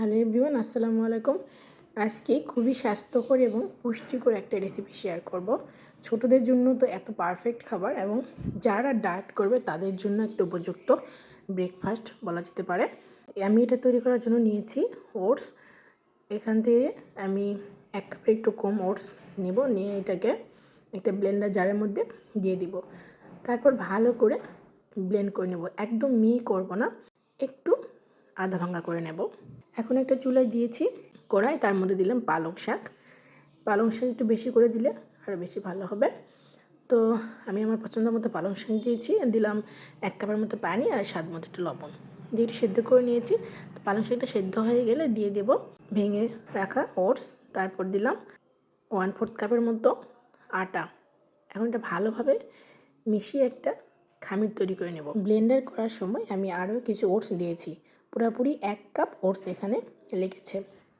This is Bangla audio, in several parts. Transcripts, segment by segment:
হ্যালো এভরিওয়ান আসসালামু আলাইকুম। আজকে খুবই স্বাস্থ্যকর এবং পুষ্টিকর একটা রেসিপি শেয়ার করব। ছোটদের জন্য তো এত পারফেক্ট খাবার এবং যারা ডায়েট করবে তাদের জন্য একটা উপযুক্ত ব্রেকফাস্ট বলা যেতে পারে। আমি এটা তৈরি করার জন্য নিয়েছি ওটস এখান থেকে আমি এক কাপের একটু কম ওটস নেব, নিয়ে এটাকে একটা ব্লেন্ডার জারের মধ্যে দিয়ে দিব। তারপর ভালো করে ব্লেন্ড করে নেব। একদম মি করব না, একটু আধা ভাঙ্গা করে নেব। এখন একটা চুলায় দিয়েছি কড়াই, তার মধ্যে দিলাম পালং শাক। পালং শাক একটু বেশি করে দিলে আরও বেশি ভালো হবে। তো আমি আমার পছন্দ মতো পালং শাক দিয়েছি। দিলাম এক কাপের মতো পানি আর স্বাদ মতো একটু লবণ। দিয়ে একটু সেদ্ধ করে নিয়েছি। তো পালং শাকটা সেদ্ধ হয়ে গেলে দিয়ে দেব ভেঙে রাখা ওটস। তারপর দিলাম ওয়ান ফোর্থ কাপের মতো আটা। এখন এটা ভালোভাবে মিশিয়ে একটা খামির তৈরি করে নেব। ব্লেন্ডার করার সময় আমি আরও কিছু ওটস দিয়েছি। পুরোপুরি এক কাপ ওটস এখানে লেগেছে।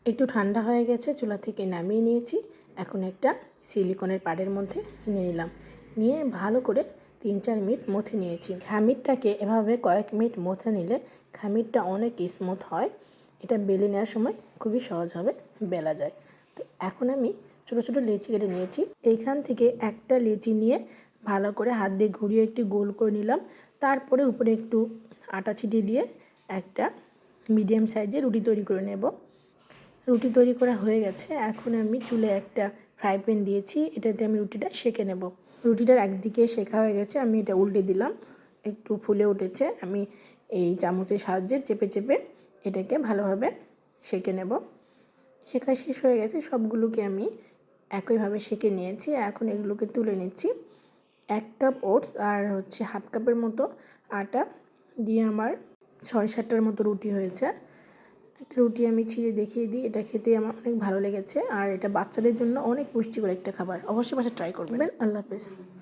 একটু ঠান্ডা হয়ে গেছে, চুলা থেকে নামিয়ে নিয়েছি। এখন একটা সিলিকনের পাড়ের মধ্যে নিয়ে নিলাম। নিয়ে ভালো করে তিন চার মিনিট মথে নিয়েছি। খামিরটাকে এভাবে কয়েক মিনিট মথে নিলে খামিরটা অনেক স্মুথ হয়। এটা বেলে নেওয়ার সময় খুবই সহজভাবে বেলা যায়। তো এখন আমি ছোটো ছোটো লেচি কেটে নিয়েছি। এইখান থেকে একটা লেচি নিয়ে ভালো করে হাত দিয়ে ঘুরিয়ে একটু গোল করে নিলাম। তারপরে উপরে একটু আটা ছিটিয়ে দিয়ে একটা মিডিয়াম সাইজের রুটি তৈরি করে নেব। রুটি তৈরি করা হয়ে গেছে। এখন আমি চুলে একটা ফ্রাই প্যান দিয়েছি। এটাতে আমি রুটিটা সেঁকে নেব। রুটিটার একদিকে শেখা হয়ে গেছে। আমি এটা উল্টে দিলাম। একটু ফুলে উঠেছে। আমি এই চামচের সাহায্যে চেপে চেপে এটাকে ভালোভাবে সেঁকে নেব। শেখা শেষ হয়ে গেছে। সবগুলোকে আমি একইভাবে সেঁকে নিয়েছি। এখন এগুলোকে তুলে নিচ্ছি। এক কাপ ওটস আর হচ্ছে হাফ কাপের মতো আটা দিয়ে আমার ছয় সাতটার মতো রুটি হয়েছে। একটা রুটি আমি ছিঁড়ে দেখিয়ে দিই, এটা খেতে আমার অনেক ভালো লেগেছে। আর এটা বাচ্চাদের জন্য অনেক পুষ্টিকর একটা খাবার। অবশ্যই বাসা ট্রাই করবেন। আল্লাহ হাফেজ।